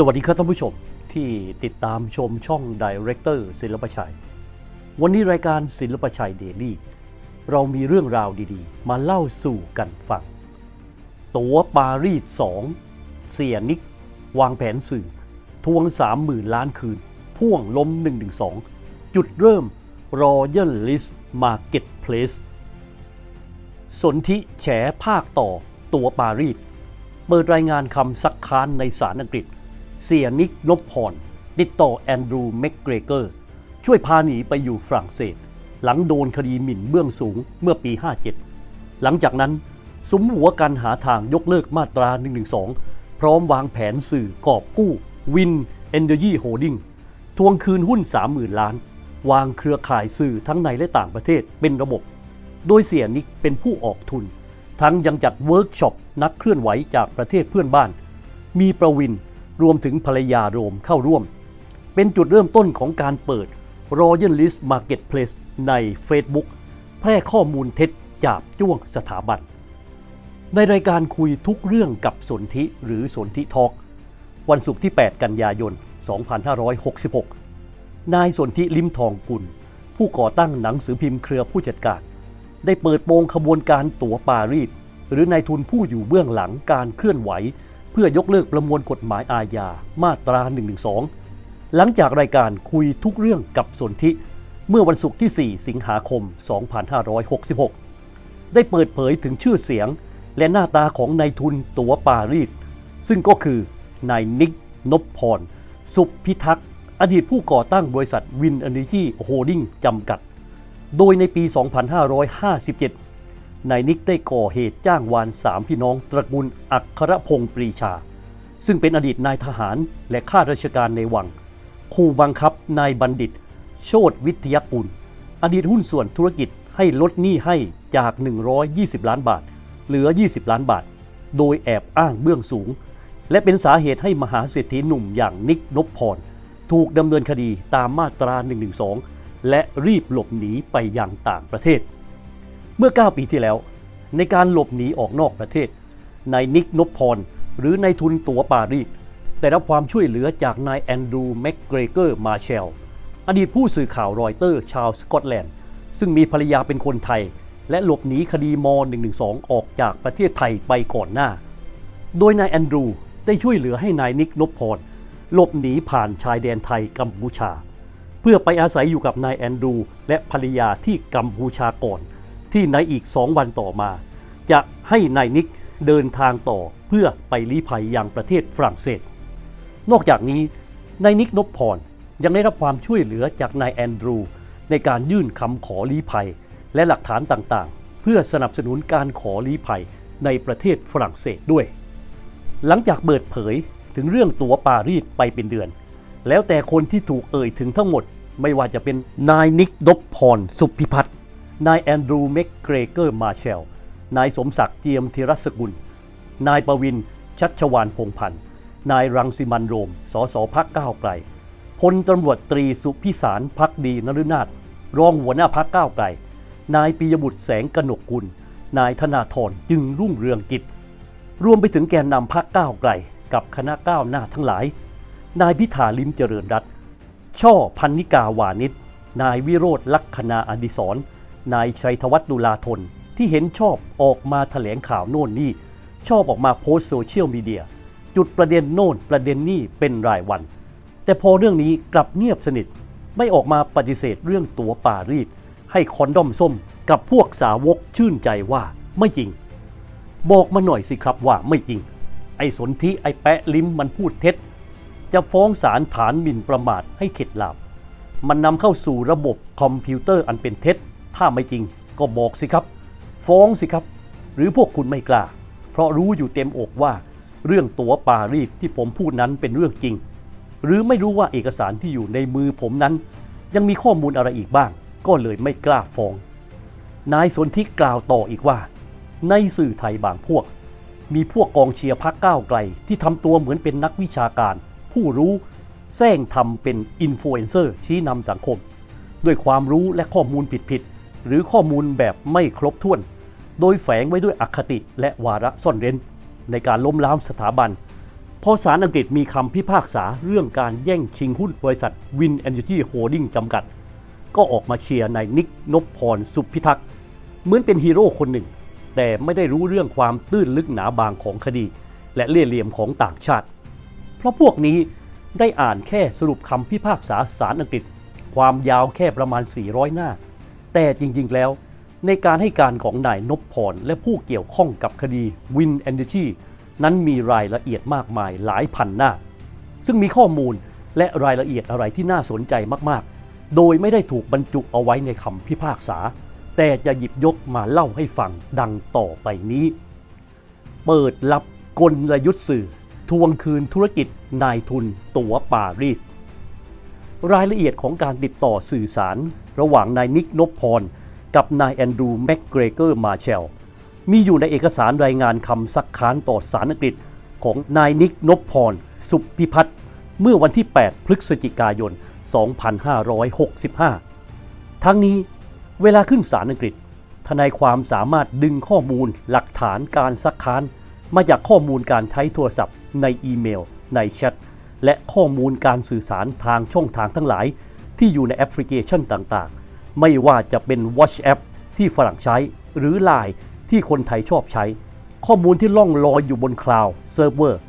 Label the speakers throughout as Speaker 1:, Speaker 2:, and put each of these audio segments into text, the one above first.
Speaker 1: สวัสดีครับท่านผู้ชมที่ติดตามชมช่อง Director ศิลปชัย วันนี้รายการศิลปชัยเดลี่ เรามีเรื่องราวดีๆ มาเล่าสู่กันฟัง ตั๋วปารีส 2 เสียนิก วางแผนสื่อ ทวง 30,000 ล้านคืน พ่วงล้ม 112 จุดเริ่ม Royal List Marketplace สนธิแฉภาคต่อตัวปารีส เปิดรายงานคำซักค้านในศาลอังกฤษ เสียนิกนพพรติดต่อแอนดรูว์แมกเกรเกอร์ ช่วยพาหนีไปอยู่ฝรั่งเศส หลังโดนคดีหมิ่นเบื้องสูงเมื่อปี 57 หลังจากนั้นสมหัวกันหาทางยกเลิกมาตรา 112 พร้อมวางแผนสื่อกอบกู้วินเอนเดอร์ยี่โฮดิ้งทวงคืนหุ้น 30,000 ล้าน วางเครือข่ายสื่อทั้งในและต่างประเทศเป็นระบบ โดยเสียนิกเป็นผู้ออกทุน ทั้งยังจัดเวิร์กช็อปนักเคลื่อนไหวจากประเทศเพื่อนบ้าน มีประวิน รวมถึงภรรยาโรมเข้าร่วม เป็นจุดเริ่มต้นของการเปิด Royal List Marketplace ใน Facebook แพร่ข้อมูลเท็จจากจ้วงสถาบัน ในรายการคุยทุกเรื่องกับสนธิหรือสนธิทอกวันศุกร์ที่ 8 กันยายน 2566 นายสนธิลิมทองกุล ผู้ก่อตั้งหนังสือพิมพ์เครือผู้จัดการ ได้เปิดโปงขบวนการตั๋วปารีสหรือนายทุนผู้อยู่เบื้องหลังการเคลื่อนไหว เพื่อยกเลิกประมวลกฎหมายอาญามาตรา 112 หลังจากรายการคุยทุกเรื่องกับสนธิเมื่อวันศุกร์ที่ 4 สิงหาคม 2566 ได้เปิดเผยถึงชื่อเสียง และหน้าตาของนายทุนตัวปารีส ซึ่งก็คือนายนิกนพพร สุพิทักษ์ อดีตผู้ก่อตั้งบริษัทวินเอเนจีโฮดิ้งจำกัด โดยในปี 2557 นายนิกได้ก่อเหตุจ้างวานสามพี่น้องตระกูลอัครพงศ์ปรีชา ซึ่งเป็นอดีตนายทหารและข้าราชการในวัง คู่บังคับนายบัณฑิต โชตวิทยากุล อดีตหุ้นส่วนธุรกิจให้ลดหนี้ให้จาก 120 ล้านบาท เหลือ 20 ล้านบาท โดยแอบอ้างเบื้องสูง และเป็นสาเหตุให้มหาเศรษฐีหนุ่มอย่างนิกนพพร ถูกดำเนินคดีตามมาตรา 112 และรีบหลบหนีไปยังต่างประเทศ เมื่อ 9 ปีที่แล้ว ในการหลบหนีออกนอกประเทศ นายนิกนพพร หรือนายทุนตั๋วปารีสได้รับความช่วยเหลือจากนายแอนดรูแมกเกรเกอร์มาเชลอดีตผู้สื่อข่าวรอยเตอร์ชาวสกอตแลนด์ ซึ่งมีภรรยาเป็นคนไทย และหลบหนีคดีม .112 ออกจากประเทศไทยไปก่อนหน้า โดยนายแอนดรูได้ช่วยเหลือให้นายนิกนพพรหลบหนีผ่านชายแดนไทยกัมพูชา เพื่อไปอาศัยอยู่กับนายแอนดรูและภรรยาที่กัมพูชาก่อน ที่ในอีกสองวันต่อมา จะให้นายนิกเดินทางต่อเพื่อไปลี้ภัยยังประเทศฝรั่งเศส นอกจากนี้นายนิกนพพรยังได้รับความช่วยเหลือจากนายแอนดรู ในการยื่นคำขอลี้ภัย และหลักฐานต่างๆ เพื่อสนับสนุนการขอลี้ภัยในประเทศฝรั่งเศสด้วย หลังจากเปิดเผยถึงเรื่องตั๋วปารีสไปเป็นเดือน แล้วแต่คนที่ถูกเอ่ยถึงทั้งหมดไม่ว่าจะเป็นนายนิกดพพรสุพิพัฒน์ นายแอนดรูว์เมกเกรเกอร์มาเชล นายสมศักดิ์เจียมธีรสกุล นายประวิน ชัชวานพงพันธ์ นายรังสิมันโรม สสพักก้าวไกล พลตำรวจตรีสุพิสารพักดีนฤนาถรองหัวหน้าพักก้าวไกล นายปิยบุตรแสงกนกกุล นายธนาธรจึงรุ่งเรืองกิจ รวมไปถึงแกนนำพักก้าวไกล กับคณะก้าวหน้าทั้งหลาย นายพิธาลิมเจริญรัตช่อพันนิกาวานิชนายวิโรธลักษณาอดิศร นายชัยธวัฒน์ดุลาธนที่เห็นชอบออกมาแถลงข่าวโน่นนี่ ชอบออกมาโพสโซเชียลมีเดีย จุดประเด็นโน่นประเด็นนี่เป็นรายวัน แต่พอเรื่องนี้กลับเงียบสนิท ไม่ออกมาปฏิเสธเรื่องตั๋วปารีสให้คอนดอมส้มกับพวกสาวกชื่นใจว่าไม่จริง บอกมาหน่อยสิครับว่าไม่จริง ไอ้สนธิไอ้แปะลิ้มมันพูดเท็จ จะฟ้องศาลฐานหมิ่นประมาทให้เข็ดหลาบมันนำเข้าสู่ระบบคอมพิวเตอร์อันเป็นเท็จ ถ้าไม่จริงก็บอกสิครับ ฟ้องสิครับ หรือพวกคุณไม่กล้า เพราะรู้อยู่เต็มอกว่า เรื่องตั๋วปารีสที่ผมพูดนั้นเป็นเรื่องจริง หรือไม่รู้ว่าเอกสารที่อยู่ในมือผมนั้น ยังมีข้อมูลอะไรอีกบ้าง ก็เลยไม่กล้าฟ้อง นายสนธิกล่าวต่ออีกว่า ในสื่อไทยบางพวก มีพวกกองเชียร์พักก้าวไกล ที่ทำตัวเหมือนเป็นนักวิชาการ ผู้รู้แซงทำเป็นอินฟลูเอนเซอร์ชี้นำสังคม ด้วยความรู้และข้อมูลผิดๆ หรือข้อมูลแบบไม่ครบถ้วน โดยแฝงไว้ด้วยอคติและวาระซ่อนเร้น ในการล้มล้างสถาบัน พอศาลอังกฤษมีคำพิพากษาเรื่องการแย่งชิงหุ้นบริษัท Win Energy Holding จำกัด ก็ออกมาเชียร์นายนิกนพพรสุพิทักษ์เหมือนเป็นฮีโร่คนหนึ่ง แต่ไม่ได้รู้เรื่องความตื้นลึกหนาบางของคดี และเล่ห์เหลี่ยมของต่างชาติ เพราะพวกนี้ได้อ่านแค่สรุปคำพิพากษาศาลอังกฤษ ความยาวแค่ประมาณ 400 หน้า แต่จริงๆแล้ว ในการให้การของนายนพพรและผู้เกี่ยวข้องกับคดี Win Energy นั้นมีรายละเอียดมากมายหลายพันหน้า ซึ่งมีข้อมูลและรายละเอียดอะไรที่น่าสนใจมากๆ โดยไม่ได้ถูกบรรจุเอาไว้ในคำพิพากษา แต่จะหยิบยกมาเล่าให้ฟังดังต่อไปนี้ เปิดลับกลยุทธ์สื่อ ทวงคืนธุรกิจนายทุนตั๋วปารีส รายละเอียดของการติดต่อสื่อสาร ระหว่างนายนิกนพพร กับนายแอนดรูแมกเกรเกอร์มาเชล มีอยู่ในเอกสารรายงานคำซักค้านต่อศาลอังกฤษของนายนิกนพพร สุพิพัฒน์เมื่อวันที่ 8 พฤศจิกายน 2565 ทั้งนี้เวลาขึ้นศาลอังกฤษ ทนายความสามารถดึงข้อมูลหลักฐานการซักค้าน มาจากข้อมูลการใช้โทรศัพท์ในอีเมล ในแชท และข้อมูลการสื่อสารทางช่องทางทั้งหลาย ที่อยู่ในแอปพลิเคชันต่างๆ ไม่ว่าจะเป็น WhatsApp ที่ฝรั่งใช้ หรือ Line ที่คนไทยชอบใช้ ข้อมูลที่ล่องลอยอยู่บนคลาวด์เซิร์ฟเวอร์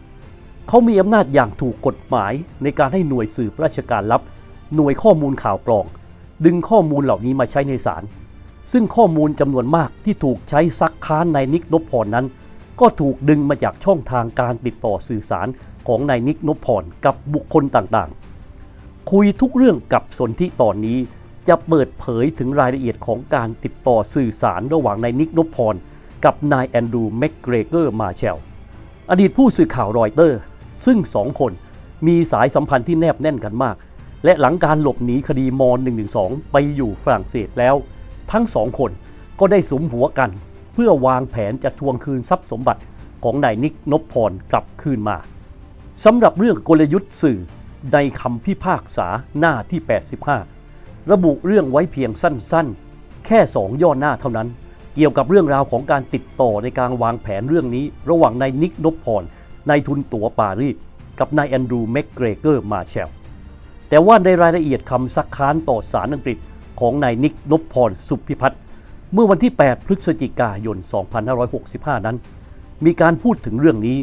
Speaker 1: เขามีอำนาจอย่างถูกกฎหมายในการให้หน่วยสืบราชการลับ หน่วยข้อมูลข่าวกรอง ดึงข้อมูลเหล่านี้มาใช้ในศาลซึ่งข้อมูลจำนวนมากที่ถูกใช้ซักค้านนายนิกนพพรนั้น ก็ถูกดึงมาจากช่องทางการติดต่อสื่อสารของนายนิกนพพรกับบุคคลต่างๆ คุยทุกเรื่องกับสนธิตอนนี้จะเปิดเผยถึงรายละเอียดของการติดต่อสื่อสารระหว่างนายนิกนพพรกับนายแอนดรูแมกเกรเกอร์มาเชลอดีตผู้สื่อข่าวรอยเตอร์ ซึ่งสองคนมีสายสัมพันธ์ที่แนบแน่นกันมาก และหลังการหลบหนีคดีมอ .112 ไปอยู่ฝรั่งเศสแล้ว ทั้งสองคนก็ได้สมหัวกัน พื่อวางแผนจะทวงคืนทรัพย์สมบัติของนายนิกนพพรกลับคืนมาสำหรับเรื่องกลยุทธ์สื่อในคำพิพากษาหน้าที่ 85 ระบุเรื่องไว้เพียงสั้นๆ แค่สองย่อหน้าเท่านั้น เกี่ยวกับเรื่องราวของการติดต่อในการวางแผนเรื่องนี้ ระหว่างนายนิกนพพรนายทุนตั๋วปารีสกับนายแอนดรูแมกเกรเกอร์มาเชลแต่ว่าในรายละเอียดคำซักค้านต่อศาลอังกฤษของนายนิกนพพรสุพิพัฒน์ เมื่อวันที่ 8 พฤศจิกายน 2565 นั้น มีการพูดถึงเรื่องนี้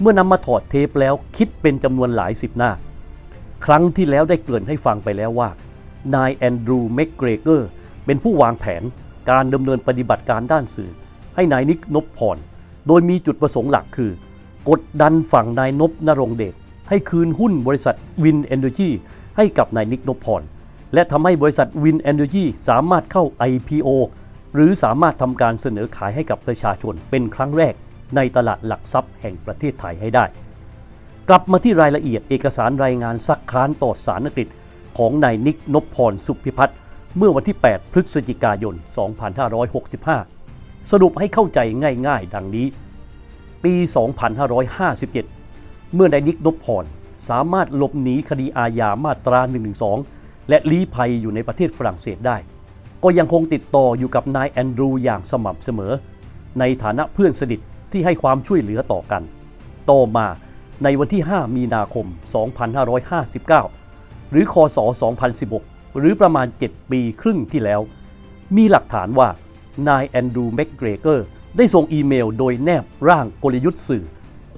Speaker 1: เมื่อนำมาถอดเทปแล้วคิดเป็นจำนวนหลายสิบหน้า ครั้งที่แล้วได้เกริ่นให้ฟังไปแล้วว่า นายแอนดรูแมกเกรเกอร์เป็นผู้วางแผนการดำเนินปฏิบัติการด้านสื่อ ให้นายนิกนพพร โดยมีจุดประสงค์หลักคือ กดดันฝั่งนายนพนรงเดชให้คืนหุ้นบริษัทวินเอนเ r อร์จีให้กับนายนิกนพพร และทำให้บริษัทวินเอนเ r อร์จีสามารถเข้า IPO หรือสามารถทำการเสนอขายให้กับประชาชนเป็นครั้งแรกในตลาดหลักทรัพย์แห่งประเทศไทยให้ได้ กลับมาที่รายละเอียดเอกสารรายงานซักค้านต่อศาลอังกฤษของนายนิกนพพรสุพิพัฒน์เมื่อวันที่ 8 พฤศจิกายน 2565 สรุปให้เข้าใจง่ายๆ ดังนี้ ปี 2557 เมื่อนายนิกนพพรสามารถหลบหนีคดีอาญามาตรา 112 และลี้ภัยอยู่ในประเทศฝรั่งเศสได้ ก็ยังคงติดต่ออยู่กับนายแอนดรูอย่างสม่ำเสมอ ในฐานะเพื่อนสนิทที่ให้ความช่วยเหลือต่อกัน ต่อมาในวันที่ 5 มีนาคม 2559 หรือคศ 2016 หรือประมาณ 7 ปีครึ่งที่แล้ว มีหลักฐานว่านายแอนดรูแม็กเกรเกอร์ได้ส่งอีเมลโดยแนบร่างกลยุทธ์สื่อ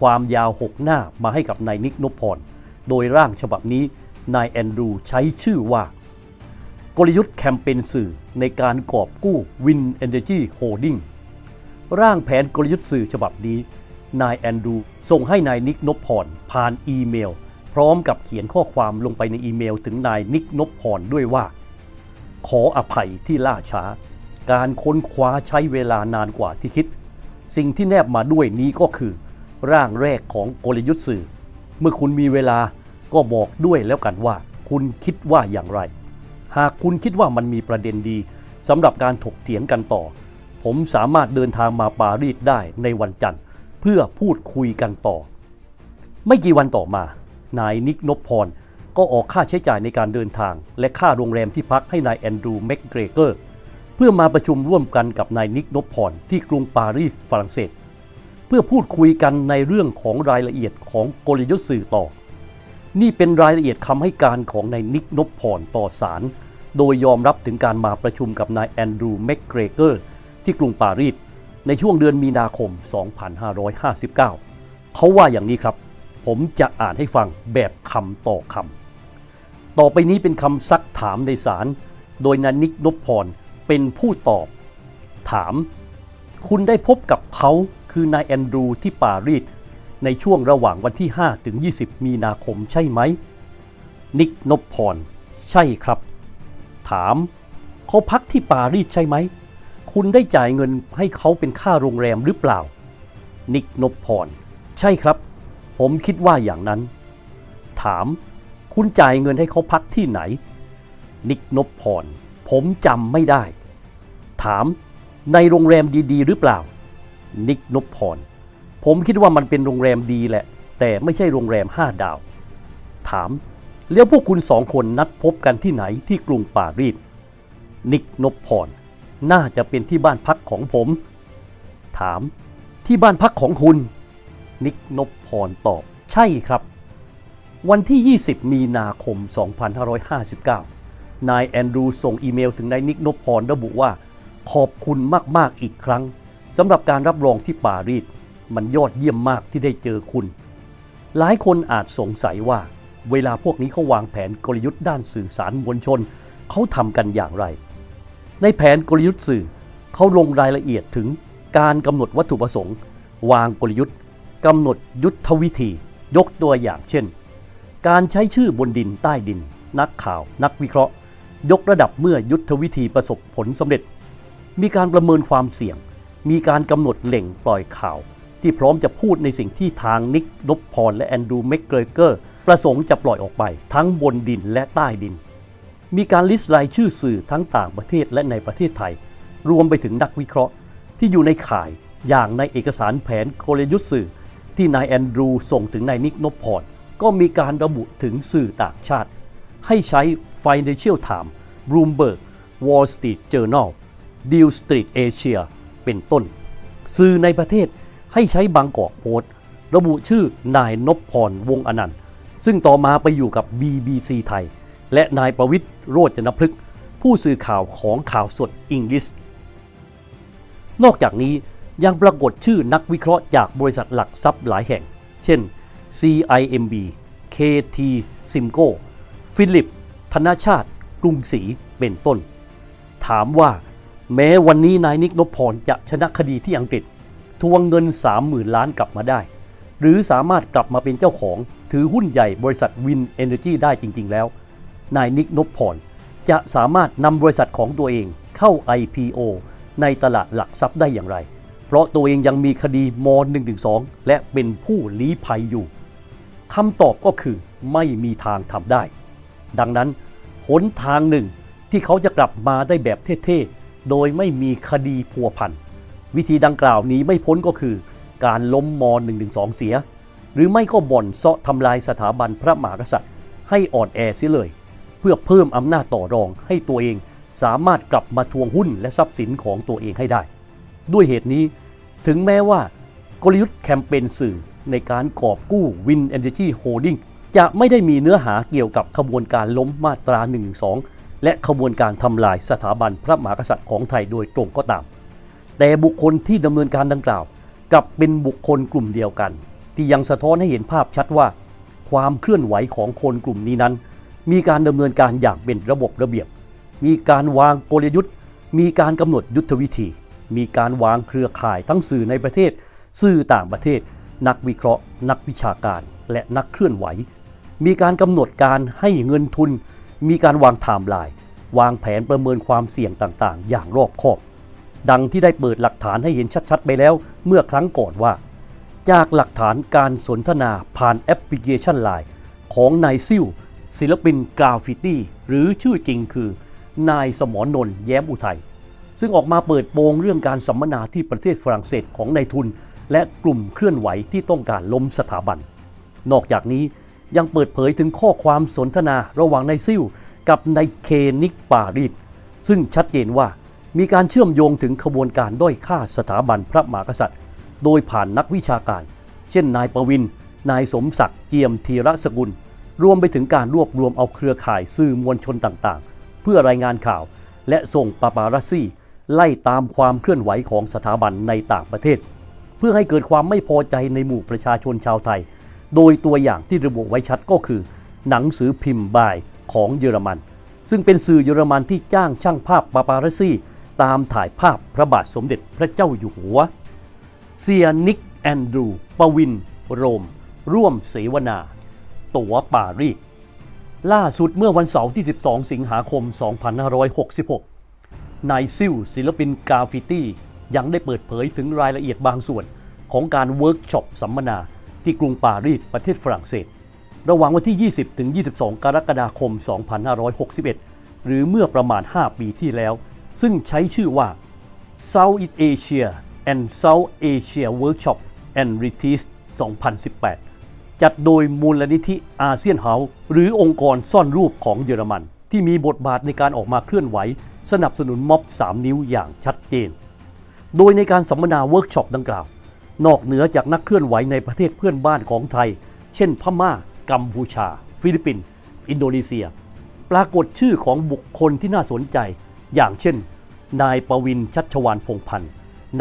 Speaker 1: ความยาว 6 หน้ามาให้กับนายนิกนพพร โดยร่างฉบับนี้นายแอนดรูใช้ชื่อว่า กลยุทธ์แคมเปญสื่อในการกอบกู้ Win Energy Holding ร่างแผนกลยุทธ์สื่อฉบับนี้ นายแอนดูส่งให้นายนิกนพพรผ่านอีเมล พร้อมกับเขียนข้อความลงไปในอีเมลถึงนายนิกนพพรด้วยว่า ขออภัยที่ล่าช้า การค้นคว้าใช้เวลานานกว่าที่คิด สิ่งที่แนบมาด้วยนี้ก็คือ ร่างแรกของกลยุทธ์สื่อ เมื่อคุณมีเวลาก็บอกด้วยแล้วกันว่า คุณคิดว่าอย่างไร หากคุณคิดว่ามันมีประเด็นดีสำหรับการถกเถียงกันต่อ ผมสามารถเดินทางมาปารีสได้ในวันจันทร์ เพื่อพูดคุยกันต่อ ไม่กี่วันต่อมา นายนิกนพพรก็ออกค่าใช้จ่ายในการเดินทาง และค่าโรงแรมที่พักให้นายแอนดรูแมกเกรเกอร์เพื่อมาประชุมร่วมกันกับนายนิกนพพรที่กรุงปารีสฝรั่งเศส เพื่อพูดคุยกันในเรื่องของรายละเอียดของกลยุทธ์สื่อต่อ นี่เป็นรายละเอียดคำให้การของนายนิกนพพรต่อศาล โดยยอมรับถึงการมาประชุมกับนายแอนดรูว์แมกเกรเกอร์ที่กรุงปารีสในช่วงเดือนมีนาคม 2559 เขาว่าอย่างนี้ครับ ผมจะอ่านให้ฟังแบบคำต่อคำ ต่อไปนี้เป็นคำซักถามในศาล โดยนายนิกนพพรเป็นผู้ตอบ ถาม คุณได้พบกับเขาคือนายแอนดรูว์ที่ปารีสในช่วงระหว่างวันที่ 5 ถึง 20 มีนาคมใช่ไหม นิกนพพร ใช่ครับ ถาม เขาพักที่ปารีสใช่ไหม คุณได้จ่ายเงินให้เขาเป็นค่าโรงแรมหรือเปล่า นิกนพพร ใช่ครับ ผมคิดว่าอย่างนั้น ถาม คุณจ่ายเงินให้เขาพักที่ไหน นิกนพพร ผมจำไม่ได้ ถาม ในโรงแรมดีๆ หรือเปล่า นิกนพพร ผมคิดว่ามันเป็นโรงแรมดีแหละ แต่ไม่ใช่โรงแรมห้าดาว ถาม แล้วพวกคุณสองคนนัดพบกันที่ไหนที่กรุงปารีส นิกนพพร น่าจะเป็นที่บ้านพักของผม ถาม ที่บ้านพักของคุณ นิกนพพรตอบ ใช่ครับ วันที่ 20 มีนาคม 2559 นายแอนดรูส่งอีเมลถึงนายนิกนพพรระบุว่า ขอบคุณมากๆอีกครั้งสำหรับการรับรองที่ปารีส มันยอดเยี่ยมมากที่ได้เจอคุณ หลายคนอาจสงสัยว่า เวลาพวกนี้เขาวางแผนกลยุทธ์ด้านสื่อสารมวลชนเขาทำกันอย่างไร ในแผนกลยุทธ์สื่อเขาลงรายละเอียดถึงการกำหนดวัตถุประสงค์ วางกลยุทธ์กำหนดยุทธวิธี ยกตัวอย่างเช่น การใช้ชื่อบนดินใต้ดิน นักข่าว นักวิเคราะห์ ยกระดับเมื่อยุทธวิธีประสบผลสำเร็จ มีการประเมินความเสี่ยง มีการกำหนดแหล่งปล่อยข่าว ที่พร้อมจะพูดในสิ่งที่ทางนิกนพพรและแอนดรูว์แมกเกรเกอร์ ประสงค์จะปล่อยออกไปทั้งบนดินและใต้ดิน มีการลิสต์รายชื่อสื่อทั้งต่างประเทศและในประเทศไทย รวมไปถึงนักวิเคราะห์ ที่อยู่ในข่ายอย่างในเอกสารแผนกลยุทธ์สื่อ ที่นายแอนดรูส่งถึงนายนิกนพพรก็มีการระบุถึงสื่อต่างชาติ ให้ใช้ Financial Times Bloomberg Wall Street Journal Deal Street Asia เป็นต้น สื่อในประเทศให้ใช้บางกอกโพสต์ ระบุชื่อนายนพพรวงอนันต์ ซึ่งต่อมาไปอยู่กับ BBC ไทย และนายประวิทย์โรจนพฤกษ์ผู้สื่อข่าวของข่าวสดอังกฤษนอกจากนี้ยังปรากฏชื่อนักวิเคราะห์จากบริษัทหลักทรัพย์หลายแห่ง เช่น CIMB KT Simco ฟิลิป ธนาชาติ กรุงศรี เป็นต้น ถามว่า แม้วันนี้นายนิกนพพรจะชนะคดีที่อังกฤษ ทวงเงิน 30,000 ล้านกลับมาได้ หรือสามารถกลับมาเป็นเจ้าของ ถือหุ้นใหญ่บริษัทวินเอเนอร์จีได้จริง ๆ แล้ว นายนิกนพพรจะสามารถนำบริษัทของตัวเองเข้า IPO ในตลาดหลักทรัพย์ได้อย่างไร เพราะตัวเองยังมีคดีม .112 และเป็นผู้ลี้ภัยอยู่คำตอบก็คือไม่มีทางทำได้ ดังนั้นหนทางหนึ่งที่เขาจะกลับมาได้แบบเท่ๆ โดยไม่มีคดีพัวพัน วิธีดังกล่าวนี้ไม่พ้นก็คือ การล้มม .112 เสีย หรือไม่ก็บ่อนเซาะทำลายสถาบันพระมหากษัตริย์ ให้อ่อนแอเสียเลย เพื่อเพิ่มอำนาจต่อรองให้ตัวเองสามารถกลับมาทวงหุ้นและทรัพย์สินของตัวเองให้ได้ ด้วยเหตุนี้ถึงแม้ว่ากลยุทธ์แคมเปญสื่อในการกอบกู้ Win Energy Holding จะไม่ได้มีเนื้อหาเกี่ยวกับขบวนการล้มมาตรา112และขบวนการทำลายสถาบันพระมหากษัตริย์ของไทยโดยตรงก็ตาม แต่บุคคลที่ดำเนินการดังกล่าว กับเป็นบุคคลกลุ่มเดียวกัน ที่ยังสะท้อนให้เห็นภาพชัดว่า ความเคลื่อนไหวของคนกลุ่มนี้นั้น มีการดำเนินการอย่างเป็นระบบระเบียบ มีการวางกลยุทธ์ มีการกำหนดยุทธวิธี มีการวางเครือข่ายทั้งสื่อในประเทศ สื่อต่างประเทศ นักวิเคราะห์ นักวิชาการ และนักเคลื่อนไหว มีการกำหนดการให้เงินทุน มีการวางไทม์ไลน์วางแผนประเมินความเสี่ยงต่างๆ อย่างรอบคอบ ดังที่ได้เปิดหลักฐานให้เห็นชัดๆ ไปแล้วเมื่อครั้งก่อนว่า จากหลักฐานการสนทนาผ่านแอปพลิเคชันไลน์ของนายซิ่วศิลปินกราฟฟิตี้หรือชื่อจริงคือนายสมรนนท์แย้มอุทัย ซึ่งออกมาเปิดโปงเรื่องการสัมมนาที่ประเทศฝรั่งเศสของนายทุน และกลุ่มเคลื่อนไหวที่ต้องการล้มสถาบัน นอกจากนี้ยังเปิดเผยถึงข้อความสนทนาระหว่างนายซิ่วกับนายเคนิกปารีสซึ่งชัดเจนว่า มีการเชื่อมโยงถึงขบวนการด้อยค่าสถาบันพระมหากษัตริย์ โดยผ่านนักวิชาการ เช่นนายประวิน นายสมศักดิ์เจียมธีรสกุล รวมไปถึงการรวบรวมเอาเครือข่ายสื่อมวลชนต่างๆ เพื่อรายงานข่าว และส่งปาปารัสซี่ ไล่ตามความเคลื่อนไหวของสถาบันในต่างประเทศ เพื่อให้เกิดความไม่พอใจในหมู่ประชาชนชาวไทย โดยตัวอย่างที่ระบุไว้ชัดก็คือ หนังสือพิมพ์บายของเยอรมัน ซึ่งเป็นสื่อเยอรมันที่จ้างช่างภาพปาปารัสซี่ ตามถ่ายภาพพระบาทสมเด็จพระเจ้าอยู่หัว เซียนิกแอนดรูปวิน โรม ร่วมเสวนา ตั๋วปารีสล่าสุดเมื่อวันเสาร์ที่ 12 สิงหาคม 2566 นายซิลศิลปินกราฟิตี้ ยังได้เปิดเผยถึงรายละเอียดบางส่วนของการเวิร์กช็อปสัมมนาที่กรุงปารีสประเทศฝรั่งเศส ระหว่างวันที่ 20 ถึง 22 กรกฎาคม 2561 หรือเมื่อประมาณ 5 ปีที่แล้ว ซึ่งใช้ชื่อว่า Southeast Asia and South Asia Workshop and Retreat 2018 จัดโดยมูลนิธิอาเซียนเฮาส์หรือองค์กรซ่อนรูปของเยอรมัน ที่มีบทบาทในการออกมาเคลื่อนไหว สนับสนุนม็อบ 3 นิ้วอย่างชัดเจน โดยในการสัมมนาเวิร์กช็อปดังกล่าว นอกเหนือจากนักเคลื่อนไหวในประเทศเพื่อนบ้านของไทย เช่น พม่า กัมพูชา ฟิลิปปินส์อินโดนีเซีย ปรากฏชื่อของบุคคลที่น่าสนใจ อย่างเช่น นายประวินชัชวานพงพันธ์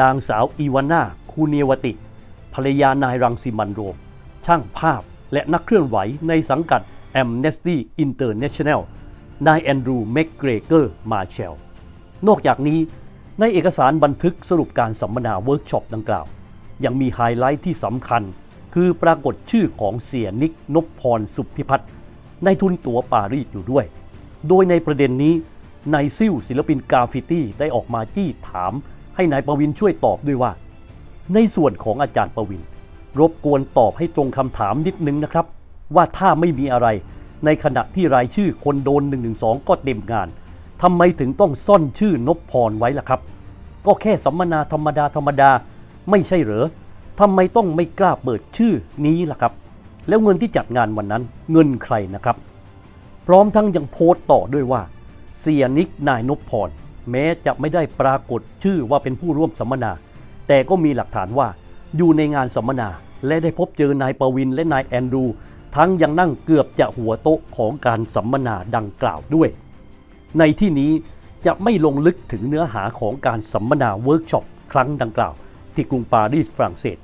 Speaker 1: นางสาวอีวาน่าคูเนวติ ภรรยานายรังสิมันโรม ช่างภาพและนักเคลื่อนไหวในสังกัด Amnesty International นายแอนดรูว์แมกเกรเกอร์มาเชล นอกจากนี้ในเอกสารบันทึกสรุปการสัมมนาเวิร์กช็อปดังกล่าว ยังมีไฮไลท์ที่สำคัญ คือปรากฏชื่อของเสียนิกนพพรสุพิพัฒน์ในทุนตั๋วปารีสอยู่ด้วย โดยในประเด็นนี้ นายซิ่วศิลปินกราฟิตี้ได้ออกมาจี้ถาม ให้นายประวินช่วยตอบด้วยว่า ในส่วนของอาจารย์ประวิน รบกวนตอบให้ตรงคำถามนิดนึงนะครับ ว่าถ้าไม่มีอะไรในขณะที่รายชื่อคนโดน 112 ก็เต็มงานทำไมถึงต้องซ่อนชื่อนพพรไว้ล่ะครับ ก็แค่สัมมนาธรรมดาธรรมดา ไม่ใช่เหรอทำไมต้องไม่กล้าเปิดชื่อนี้ล่ะครับ แล้วเงินที่จัดงานวันนั้นเงินใครนะครับ พร้อมทั้งยังโพสต์ต่อด้วยว่า เสียนิกนายนพพรแม้จะไม่ได้ปรากฏชื่อว่าเป็นผู้ร่วมสัมมนา แต่ก็มีหลักฐานว่าอยู่ในงานสัมมนา และได้พบเจอนายประวินและนายแอนดูทั้งยังนั่งเกือบจะหัวโต๊ะของการสัมมนาดังกล่าวด้วย ในที่นี้จะไม่ลงลึกถึงเนื้อหาของการสัมมนาเวิร์กช็อปครั้งดังกล่าว ที่กรุงปารีสฝรั่งเศส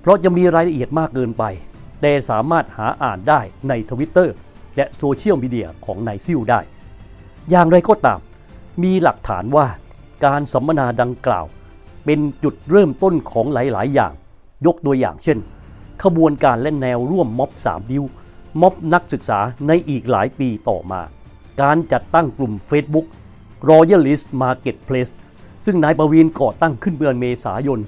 Speaker 1: เพราะจะมีรายละเอียดมากเกินไป แต่สามารถหาอ่านได้ในทวิตเตอร์และโซเชียลมีเดียของนายซิ่วได้ อย่างไรก็ตาม มีหลักฐานว่าการสัมมนาดังกล่าว เป็นจุดเริ่มต้นของหลาย ๆ อย่าง ยกตัวอย่างเช่น ขบวนการและแนวร่วมม็อบสามดิวม็อบนักศึกษาในอีกหลายปีต่อมา การจัดตั้งกลุ่ม Facebook Royalist Marketplace ซึ่งนายประวีนก่อตั้งขึ้นเดือนเมษายน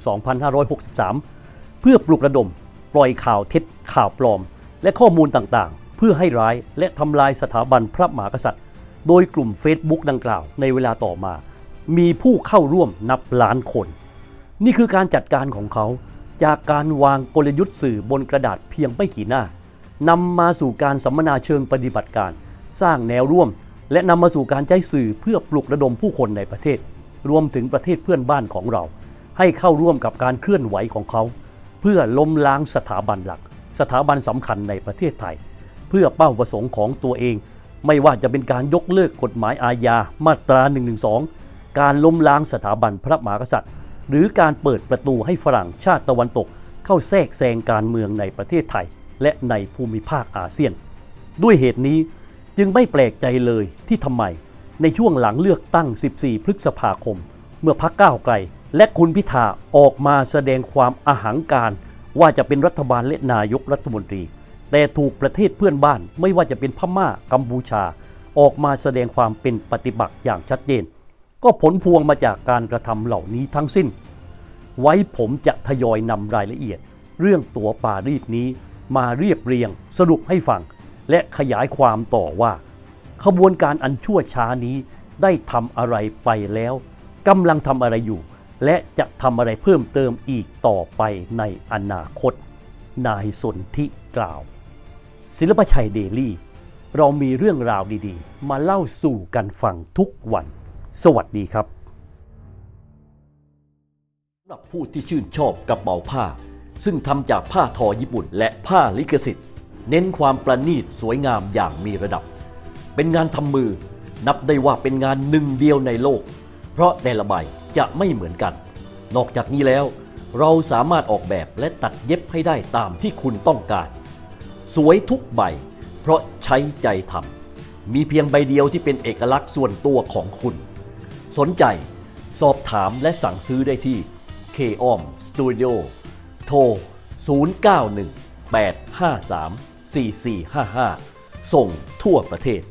Speaker 1: 2563 เพื่อปลุกระดม ปล่อยข่าวเท็จข่าวปลอม และข้อมูลต่างๆ เพื่อให้ร้ายและทำลายสถาบันพระมหากษัตริย์ โดยกลุ่ม Facebook ดังกล่าวในเวลาต่อมา มีผู้เข้าร่วมนับล้านคน นี่คือการจัดการของเขา จากการวางกลยุทธ์สื่อบนกระดาษเพียงไม่กี่หน้านำมาสู่การสัมมนาเชิงปฏิบัติการ สร้างแนวร่วม และนำมาสู่การใช้สื่อเพื่อปลุกระดมผู้คนในประเทศ รวมถึงประเทศเพื่อนบ้านของเรา ให้เข้าร่วมกับการเคลื่อนไหวของเขา เพื่อล้มล้างสถาบันหลัก สถาบันสำคัญในประเทศไทย เพื่อเป้าประสงค์ของตัวเอง ไม่ว่าจะเป็นการยกเลิกกฎหมายอาญามาตรา 112 การล้มล้างสถาบันพระมหากษัตริย์ หรือการเปิดประตูให้ฝรั่งชาติตะวันตก เข้าแทรกแซงการเมืองในประเทศไทย และในภูมิภาคอาเซียน ด้วยเหตุนี้จึงไม่แปลกใจเลยที่ทำไม ในช่วงหลังเลือกตั้ง 14 พฤษภาคม เมื่อพักก้าวไกล และคุณพิธาออกมาแสดงความอาหังการ ว่าจะเป็นรัฐบาลและนายกรัฐมนตรี แต่ถูกประเทศเพื่อนบ้านไม่ว่าจะเป็นพม่ากัมพูชา ออกมาแสดงความเป็นปฏิบัติอย่างชัดเจน ก็ผลพวงมาจากการกระทำเหล่านี้ทั้งสิ้น ไว้ผมจะทยอยนำรายละเอียด เรื่องตัวปารีสนี้มาเรียบเรียง สรุปให้ฟัง และขยายความต่อว่า ขบวนการอันชั่วช้านี้ได้ทำอะไรไปแล้วกำลังทำอะไรอยู่ และจะทำอะไรเพิ่มเติมอีกต่อไปในอนาคต นายสนธิกล่าว ศิลปชัยเดลี่ เรามีเรื่องราวดีๆ มาเล่าสู่กันฟังทุกวัน สวัสดีครับหรับผู้ที่ชื่นชอบกระเป๋าผ้า ซึ่งทำจากผ้าทอญี่ปุ่นและผ้าลิขสิทธิ์ เน้นความประณีตสวยงามอย่างมีระดับ เป็นงานทำมือนับได้ว่าเป็นงานหนึ่งเดียวในโลก เพราะแต่ละใบจะไม่เหมือนกัน นอกจากนี้แล้ว เราสามารถออกแบบและตัดเย็บให้ได้ตามที่คุณต้องการ สวยทุกใบ เพราะใช้ใจทำมีเพียงใบเดียวที่เป็นเอกลักษณ์ส่วนตัวของคุณ สนใจสอบถามและสั่งซื้อได้ที่ k o m Studio โทร 091 853 4455 ส่งทั่วประเทศ